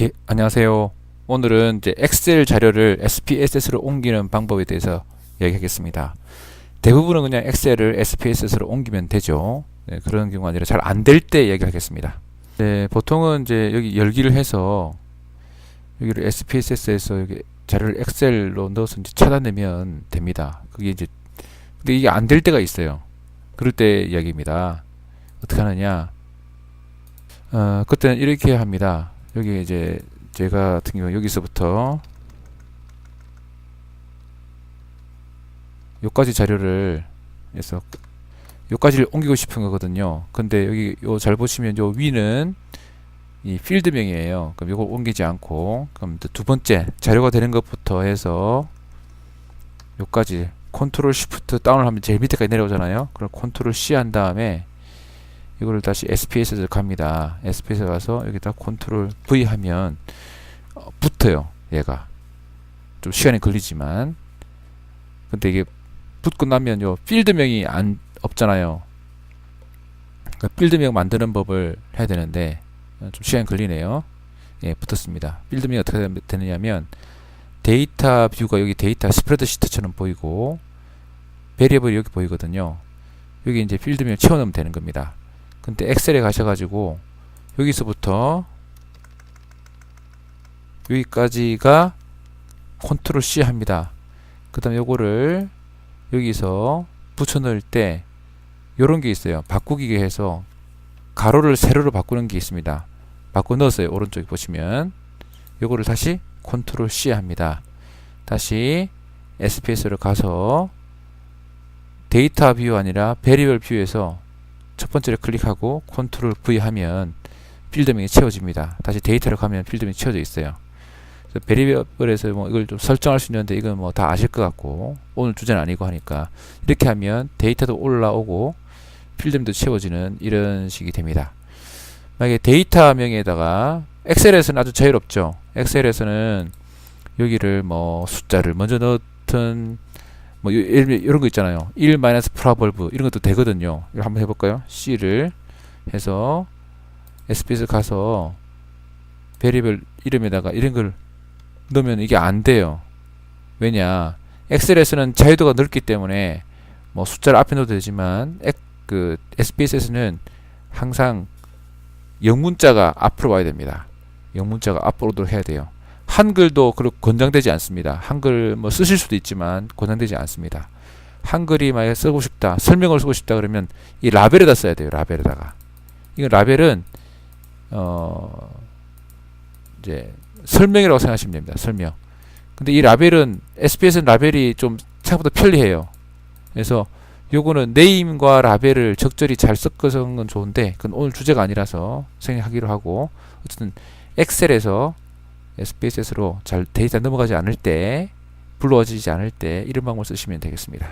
예, 안녕하세요. 오늘은 이제 엑셀 자료를 SPSS로 옮기는 방법에 대해서 이야기하겠습니다. 대부분은 그냥 엑셀을 SPSS로 옮기면 되죠. 네, 그런 경우가 아니라 잘 안 될 때 이야기하겠습니다. 네, 보통은 이제 여기 열기를 해서 여기를 SPSS에서 여기 자료를 엑셀로 넣어서 이제 찾아내면 됩니다. 그게 이제 근데 이게 안 될 때가 있어요. 그럴 때 이야기입니다. 어떻게 하느냐? 어, 그때는 이렇게 합니다. 여기 이제 제가 같은 경우 여기서부터 요까지 자료를 해서 요까지를 옮기고 싶은 거거든요. 근데 여기 요 잘 보시면 요 위는 이 필드명이에요. 그럼 요걸 옮기지 않고 그럼 두 번째 자료가 되는 것부터 해서 요까지 컨트롤 시프트 다운을 하면 제일 밑에까지 내려오잖아요. 그럼 컨트롤 C 한 다음에 이거를 다시 SPS에서 갑니다. SPS에 가서 여기다 컨트롤 V 하면 어, 붙어요. 얘가 좀 시간이 걸리지만 근데 이게 붙고 나면 요 필드명이 안 없잖아요. 그러니까 필드명 만드는 법을 해야 되는데 어, 좀 시간이 걸리네요. 예, 붙었습니다. 필드명이 어떻게 되느냐면 데이터 뷰가 여기 데이터 스프레드시트처럼 보이고 베리어블이 여기 보이거든요. 여기 이제 필드명 채워 넣으면 되는 겁니다. 근데 엑셀에 가셔가지고 여기서부터 여기까지가 컨트롤 C 합니다. 그 다음에 요거를 여기서 붙여 넣을 때 요런 게 있어요. 바꾸기 해서 가로를 세로로 바꾸는 게 있습니다. 바꿔 넣었어요. 오른쪽에 보시면 요거를 다시 컨트롤 C 합니다. 다시 SPS로 가서 데이터 뷰 아니라 베리얼 뷰에서 첫 번째를 클릭하고 컨트롤 V 하면 필드명이 채워집니다. 다시 데이터로 가면 필드명이 채워져 있어요. 베리얼에서 뭐 이걸 좀 설정할 수 있는데 이건 뭐 다 아실 것 같고 오늘 주제는 아니고 하니까 이렇게 하면 데이터도 올라오고 필드명도 채워지는 이런 식이 됩니다. 만약에 데이터명에다가 엑셀에서는 아주 자유롭죠. 엑셀에서는 여기를 뭐 숫자를 먼저 넣든 뭐 이런 거 있잖아요. 1 마이너스 프라볼브 이런 것도 되거든요. 이거 한번 해볼까요? C를 해서 SPS 가서 베리얼 이름에다가 이런 걸 넣으면 이게 안 돼요. 왜냐? 엑셀에서는 자유도가 넓기 때문에 뭐 숫자를 앞에 넣어도 되지만 엑, 그 SPS에서는 항상 영문자가 앞으로 와야 됩니다. 영문자가 앞으로 해야 돼요. 한글도 그렇게 권장되지 않습니다. 한글 뭐 쓰실 수도 있지만 권장되지 않습니다. 한글이 만약 쓰고 싶다, 설명을 쓰고 싶다 그러면 이 라벨에다 써야 돼요. 라벨에다가. 이거 라벨은 어 이제 설명이라고 생각하시면 됩니다. 설명. 근데 이 라벨은 SPS는 라벨이 좀 생각보다 편리해요. 그래서 요거는 네임과 라벨을 적절히 잘 섞어서 는건 좋은데 그건 오늘 주제가 아니라서 생략하기로 하고 어쨌든 엑셀에서 SPSS로 잘 데이터 넘어가지 않을 때 불러지지 않을 때 이런 방법을 쓰시면 되겠습니다.